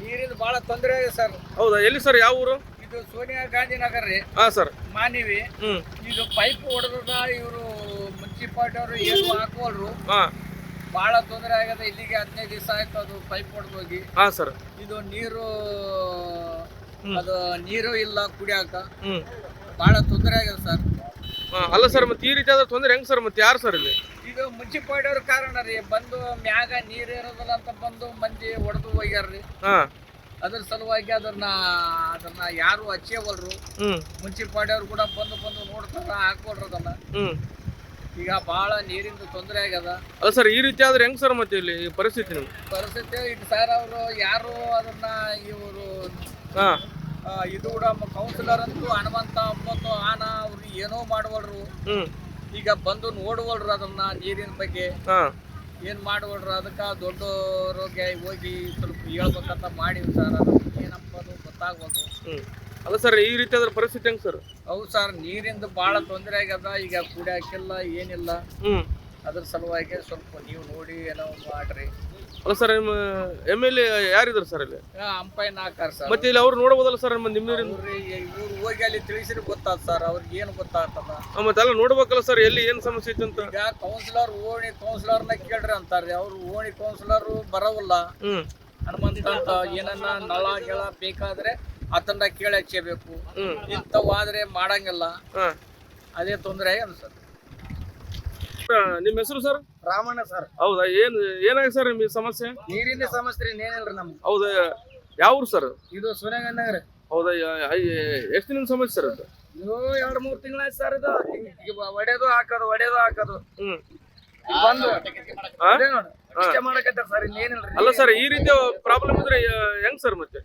ನೀರಿನ ಬಹಳ ತೊಂದರೆ ಆಗಿದೆ ಸರ್. ಹೌದಾ? ಎಲ್ಲಿ ಸರ್? ಯಾವ ಊರು? ಇದು ಸೋನಿಯಾ ಗಾಂಧಿ ನಗರ ರೀ. ಹಾ ಸರ್. ಮಾನಿವಿ. ಹ್ಮ್. ಇದು ಪೈಪ್ ಹೊಡೆದ ಇವರು ಮುನ್ಸಿಪಾಲ್ಟಿ ಅವರು ಏನು ಹಾಕೋಲ್ರು. ಹಾ. ಬಹಳ ತೊಂದರೆ ಆಗದ. ಇಲ್ಲಿಗೆ ಹದಿನೈದು ದಿವಸ ಆಯ್ತು ಅದು ಪೈಪ್ ಹೊಡೆದೋಗಿ ಹಾ ಸರ್. ಇದು ನೀರು ಅದು ನೀರು ಇಲ್ಲ ಕುಡಿಯಾಕ. ಹ್ಮ್. ಬಹಳ ತೊಂದರೆ ಆಗಿದೆ ಸರ್. ಹಾ, ಅಲ್ಲ ಸರ್ ಮತ್ತೆ ಈ ರೀತಿ ಆದ್ರೆ ತೊಂದರೆ ಹೆಂಗ್ ಸರ್? ಮತ್ತೆ ಯಾರು ಸರ್ ಇಲ್ಲಿ? ಇದು ಅವ್ರ ಕಾರಣ ರೀ. ಬಂದು ಮ್ಯಾಗ ನೀರು ಇರೋದಿಲ್ಲ ಅಂತ ಬಂದು ಮಂದಿ ಹೊಡೆದು ಹೋಗ್ಯಾರ್ರಿ ಹಾ. ಅದ್ರ ಸಲುವಾಗಿ ಅದನ್ನ ಅದನ್ನ ಯಾರು ಹಚ್ಚೇವಲ್ರು. ಹ್ಮ್. ಮುನ್ಸಿಪಾಲ್ಟಿ ಅವ್ರು ಕೂಡ ಬಂದು ಬಂದು ನೋಡ್ತಾರ ಹಾಕೊಳ್ರು ಅದನ್ನ ಹ್ಮ್. ಈಗ ಬಹಳ ನೀರಿಂದ ತೊಂದರೆ ಆಗ್ಯದ. ಅಲ್ಲ ಸರ್ ಈ ರೀತಿ ಆದ್ರೆ ಹೆಂಗ್ ಸರ್ ಮತ್ತೆ ಇಲ್ಲಿ ಈ ಪರಿಸ್ಥಿತಿ ನಿಮ್ಗೆ ಪರಿಸ್ಥಿತಿ ಈಗ ಸರ್ ಅವರು ಯಾರು ಅದನ್ನ ಇವರು ಹಾ. ಇದು ಕೂಡ ಕೌನ್ಸಿಲರ್ ಅಂತೂ ಹನುಮಂತ ಅಮ್ಮತ್ತು ಆನ ಅವ್ರು ಏನೋ ಮಾಡುವಲ್ರು. ಹ್ಮ್. ಈಗ ಬಂದು ನೋಡುವಲ್ರು ಅದನ್ನ ನೀರಿನ ಬಗ್ಗೆ. ಏನ್ ಮಾಡುವಲ್ರು ಅದಕ್ಕೆ ದೊಡ್ಡವ್ರಿಗೆ ಹೋಗಿ ಸ್ವಲ್ಪ ಹೇಳ್ಬೇಕಂತ ಮಾಡಿವಿ ಸರ್. ಅದು ಏನಂಬದು ಗೊತ್ತಾಗ್ಬೋದು ಅಲ್ಲ ಸರ್ ಈ ರೀತಿ ಅದ್ರ ಪರಿಸ್ಥಿತಿ ಹೆಂಗ್ ಸರ್? ಹೌದು ಸರ್ ನೀರಿಂದ ಬಹಳ ತೊಂದರೆ ಆಗ್ಯದ. ಈಗ ಕುಡಿಯಾಕಿಲ್ಲ ಏನಿಲ್ಲ. ಹ್ಮ್. ಅದ್ರ ಸಲುವಾಗಿ ಸ್ವಲ್ಪ ನೀವು ನೋಡಿ ಏನೋ ಮಾಡ್ರಿ ಅಲ್ಲ ಸರ್ ನಿಮ್ಮ ಎಂ ಎಲ್ ಎ ಯಾರಿದ್ರು ಸರ್ ಇಲ್ಲಿ ಅಂಪೈ ನಾಕಾರ ಸರ್. ಮತ್ತೆ ಇಲ್ಲಿ ಅವ್ರು ನೋಡ್ಬೋದಲ್ಲ ಸರ್ ನಿಮ್ಮ ಅವ್ರಿಗೆ ಇವ್ರು ಹೋಗಿ ಅಲ್ಲಿ ತಿಳಿಸಿದ್ರೆ ಗೊತ್ತಾದ ಸರ್ ಅವ್ರಿಗೆ ಏನು ಗೊತ್ತಾಗ್ತದ. ಮತ್ತೆ ಅಲ್ಲ ನೋಡ್ಬೇಕಲ್ಲ ಸರ್ ಎಲ್ಲಿ ಏನು ಸಮಸ್ಯೆ ಇತ್ತು ಅಂತ? ಈಗ ಕೌನ್ಸಿಲರ್ ಓಣಿ ಕೌನ್ಸಿಲರ್ನ ಕೇಳ್ರಿ ಅಂತಾರೆ ಅವ್ರು ಓಣಿ ಕೌನ್ಸಿಲರ್ ಬರವಲ್ಲ. ಹ್ಮ್. ಹನುಮಂತ ಅಂತ ಏನನ್ನ ನಳ ಗಿಳ ಬೇಕಾದ್ರೆ ಅದನ್ನ ಕೇಳಿ ಹಚ್ಚಬೇಕು. ಇಂಥವಾದ್ರೆ ಮಾಡಂಗಿಲ್ಲ. ಅದೇ ತೊಂದರೆ ಅನ್ಸತ್ತೆ ನಿಮ್ಮ ಹೆಸರು ಸರ್? ರಾಮಣ್ಣ ಸರ್. ಹೌದಾ? ಏನ್ ಏನಾಗಿದೆ ಸರ್ ನಿಮಗೆ ಸಮಸ್ಯೆ? ನೀರಿನ ಸಮಸ್ಯೆ ಏನಿಲ್ರಿ ನಮ್ಗೆ. ಹೌದಾ? ಯಾವ ಊರು ಸರ್? ಇದು ಸೋನೆಗನ್ನಗ್ರಿ ಹೌದಾ? ಎಷ್ಟು ದಿನ ಸಮಸ್ಯೆ ಸರ್ ಅದು ಇದು ಎರಡು ಮೂರು ತಿಂಗಳಾಯ್ತು ಸರ್ ಇದು. ಈಗ ಒಡೆದು ಹಾಕೋದು ಒಡೆದು ಹಾಕೋದು. ಹ್ಮ್. ಬಂದು? ಅದೇ ನೋಡು ಇಷ್ಟೇ ಮಾಡಕತ್ತಾರ ಸರ್ ಇನ್ನೇನಿಲ್ರಿ. ಅಲ್ಲ ಸರ್ ಈ ರೀತಿ ಪ್ರಾಬ್ಲಮ್ ಇದ್ರೆ ಹೆಂಗ್ ಸರ್ ಮತ್ತೆ?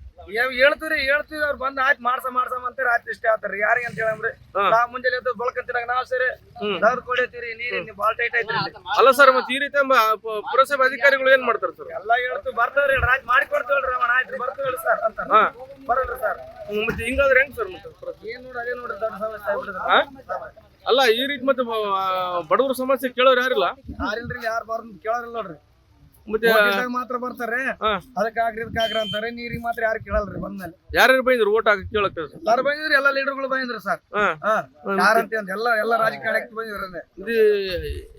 ಹೇಳ್ತೀವ್ರಿ ಹೇಳ್ತೀವಿ ಅವ್ರು ಬಂದ್ ಆಯ್ತು ಮಾಡ್ಸ ಮಾಡ್ಸ ಅಂತ ರಾತ್ರಿ ಇಷ್ಟ ಆತಾರ ಯಾರಿಗೆ ಅಂತ ಹೇಳಂಬ್ರಿ? ನಾವ್ ನಾ ಮುಂಜಾನೆ ಎದ್ದು ಬಳಕಂತಿರಾಗ ನಾವ್ ಸರಿ ದರ್ ದರ್ದ್ ನೀರಿ ಬಾಳ್ ಟೈಟ್ ಐತ್ರಿ ಅಲ್ಲ ಸರ್ ಮತ್ತೆ ಈ ರೀತಿ ಪುರಸಭೆ ಅಧಿಕಾರಿಗಳು ಏನ್ ಮಾಡ್ತಾರೆ ಸರ್? ಎಲ್ಲಾ ಹೇಳ್ತೀವಿ ಬರ್ತಾವ್ರಿ ರಾಜ್ ಮಾಡಿ ಕೊಡ್ತೀವಲ್ರಿ ರಮಣ ಆಯ್ತು ಬರ್ತೇವೆ ಸರ್ ಅಂತ. ಬರಲ್ರಿ ಸರ್. ಮತ್ತೆ ಹಿಂಗಾದ್ರೆ ಹೆಂಗ್ ಸರ್ ಮತ್ತೆ? ಏನ್ ನೋಡಿ ಅದೇ ನೋಡ್ರಿ ದೊಡ್ಡ ಸಮಸ್ಯೆ ಅಲ್ಲ ಈ ರೀತಿ ಮತ್ತೆ ಬಡವರ ಸಮಸ್ಯೆ ಕೇಳೋರು ಯಾರಿಲ್ಲ? ಯಾರಿಲ್ರಿ ಯಾರು ಬರ್ ಕೇಳೋರಿಲ್ಲ ನೋಡ್ರಿ. ಮತ್ತೆ ಓಟಿದಾಗ ಮಾತ್ರ ಬರ್ತಾರೆ. ಹಾ. ಅದಕ್ಕಾಗ್ರಿ ಇದಕ್ಕಾಗ್ರಿ ಅಂತಾರೆ. ನೀರಿಗೆ ಮಾತ್ರ ಯಾರು ಕೇಳಲ್ರಿ ಬಂದ್ಮೇಲೆ. ಯಾರ್ಯಾರು ಬೈದ್ರು ಓಟ್ ಹಾಕಿ ಕೇಳಕ್ಕೆ ಸರ್ ಎಲ್ಲಾರು ಬಂದಿದ್ರಿ? ಎಲ್ಲಾ ಲೀಡರ್ಗಳು ಬಂದಿದ್ರು ಸರ್. ಹಾ. ಹಾ. ಯಾರಂತ ಅಂತ ಎಲ್ಲ ಎಲ್ಲ ರಾಜಕಾರಣಕ್ಕೆ ಬಂದಿದ್ರಿ ಇದು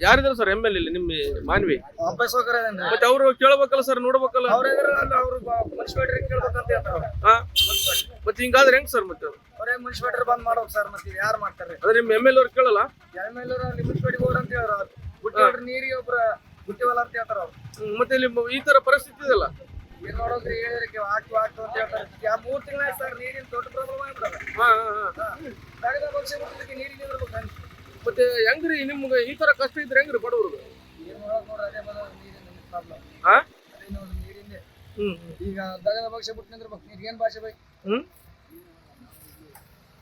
ಯಾರಿದ್ದಾರೆ ಸರ್ ಎಂ ಎಲ್ ಇಲ್ಲಿ ನಿಮ್ಮ ಮಾನ್ವಿ? ವಾಪಸ್ ಹೋಗ್ರಿ ಮತ್ತೆ ಅವರು ಕೇಳ್ಬೇಕಲ್ಲ ಸರ್ ನೋಡ್ಬೇಕಲ್ಲ? ಅವ್ರ ಎದುರು ಅಲ್ಲಿ ಅವ್ರು ಮುನ್ಸಿಪಾಲ್ಟಿ ಕೇಳ್ಬೇಕಂತ ಹೇಳ್ತಾರೆ ಹಾ. ಮತ್ತೆ ಹಿಂಗಾದ್ರೆ ಹೆಂಗ್ ಸರ್ ಮತ್ತೆ? ಅವರೇ ಮುನ್ಸಿಪಾಲ್ಟಿ ಬಂದ್ ಮಾಡೋಕ್ ಸರ್? ಮತ್ತೆ ಯಾರು ಮಾಡ್ತಾರೆ? ಅದ್ರ ನಿಮ್ಮ ಎಂ ಎಲ್ ಅವ್ರು ಕೇಳಲ್ಲ? ಎಂ ಎಲ್ ಮುನ್ಸಿಪಾಲ್ಟಿ ಹೋಗ್ರಿ ಅಂತ ಹೇಳ್ರ ಗುಟ್ಟಿ ನೀರಿಗೆ ಒಬ್ರ ಗುಟ್ಟಿವಲ್ಲ ಅಂತ ಹೇಳ್ತಾರ ಅವ್ರು. ಮತ್ತೆ ಇಲ್ಲಿ ಈ ತರ ಪರಿಸ್ಥಿತಿ ಇದೆಲ್ಲ ಏನ್ ನೋಡೋದ್ರಿ ಹೇಳಿದ್ರಿ ಹಾಕು ಹಾಕು ಅಂತ ಹೇಳ್ತಾರೆ. ಯಾ ಮೂರ್ ತಿಂಗಳ ಸರ್ ನೀರಿನ ದೊಡ್ಡ ಪ್ರಾಬ್ಲಮ್ ಆಗ್ಬಿಡಲ್ಲ ಹಾ ಹಾ ಹಾ. ತಗದ ಪಕ್ಷ ಬಿಟ್ಟಿದ್ದಕ್ಕೆ ನೀರಿಗೆ ನಿಂದಿರ್ಬೇಕು ಮತ್ತೆ ಹೆಂಗ್ರಿ ನಿಮ್ಗೆ ಈ ತರ ಕಷ್ಟ ಇದ್ರೆ ಹೆಂಗ್ರಿ ಬಡವರು ಏನ್ ನೋಡೋಕ್ ನೋಡ್ರಿ ಅದೇ ಬಂದ ನೀರಿನ ಪ್ರಾಬ್ಲಮ್ ಹಾ? ಅದೇ ನೋಡ್ರಿ ನೀರಿಂದೆ. ಈಗ ದಗದ ಪಕ್ಷ ಬಿಟ್ಟು ನಿಂದಿರ್ಬೇಕು ನೀರ್ಗೇನ್ ಏನ್ ಭಾಷೆ ಬೈ? ಹ್ಮ್?